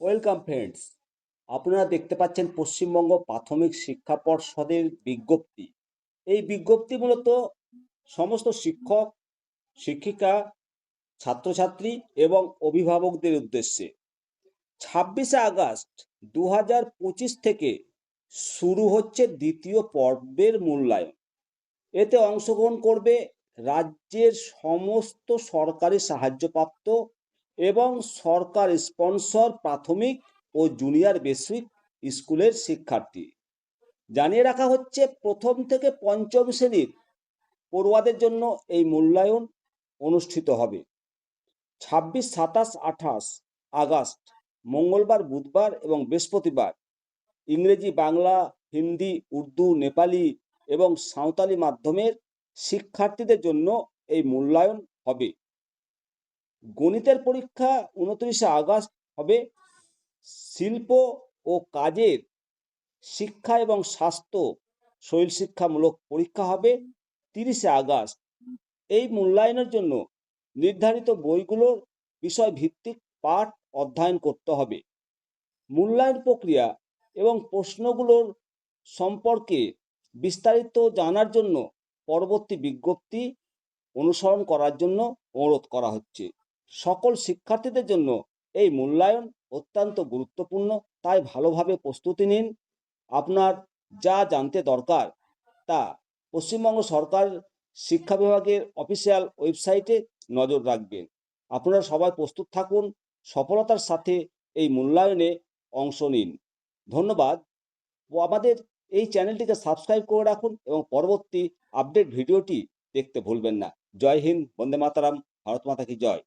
Welcome friends, আপনারা দেখতে পাচ্ছেন পশ্চিমবঙ্গ প্রাথমিক শিক্ষা পর্ষদের বিজ্ঞপ্তি। এই বিজ্ঞপ্তি মূলত সমস্ত শিক্ষক, শিক্ষিকা, ছাত্রছাত্রী এবং অভিভাবকদের উদ্দেশ্যে ছাব্বিশে আগস্ট দু পঁচিশ থেকে শুরু হচ্ছে দ্বিতীয় পর্বের মূল্যায়ন। এতে অংশগ্রহণ করবে রাজ্যের সমস্ত সরকারি সাহায্যপ্রাপ্ত এবং সরকার স্পন্সর প্রাথমিক ও জুনিয়র বেসিক স্কুলের শিক্ষার্থী। জানিয়ে রাখা হচ্ছে, প্রথম থেকে পঞ্চম শ্রেণির পড়ুয়াদের জন্য এই মূল্যায়ন অনুষ্ঠিত হবে। ছাব্বিশ, সাতাশ, আঠাশ, আগস্ট, মঙ্গলবার, বুধবার এবং বৃহস্পতিবার ইংরেজি, বাংলা, হিন্দি, উর্দু, নেপালি এবং সাঁওতালি মাধ্যমের শিক্ষার্থীদের জন্য এই মূল্যায়ন হবে। গণিতের পরীক্ষা উনত্রিশে আগস্ট হবে শিল্প ও কাজের শিক্ষা এবং স্বাস্থ্য শরীর শিক্ষামূলক পরীক্ষা হবে তিরিশে আগস্ট। এই মূল্যায়নের জন্য নির্ধারিত বইগুলোর বিষয় ভিত্তিক পাঠ অধ্যয়ন করতে হবে। মূল্যায়ন প্রক্রিয়া এবং প্রশ্নগুলোর সম্পর্কে বিস্তারিত জানার জন্য পরবর্তী বিজ্ঞপ্তি অনুসরণ করার জন্য অনুরোধ করা হচ্ছে। সকল শিক্ষার্থীদের জন্য এই মূল্যায়ন অত্যন্ত গুরুত্বপূর্ণ। তাই ভালোভাবে প্রস্তুতি নিন। আপনার যা জানতে দরকার তা পশ্চিমবঙ্গ সরকার শিক্ষা বিভাগের অফিসিয়াল ওয়েবসাইটে নজর রাখবেন। আপনারা সবাই প্রস্তুত থাকুন, সফলতার সাথে এই মূল্যায়নে অংশ নিন। ধন্যবাদ। ও আমাদের এই চ্যানেলটিকে সাবস্ক্রাইব করে রাখুন এবং পরবর্তী আপডেট ভিডিওটি দেখতে ভুলবেন না। জয় হিন্দ, বন্দে মাতারাম, ভারত মাতা কি জয়।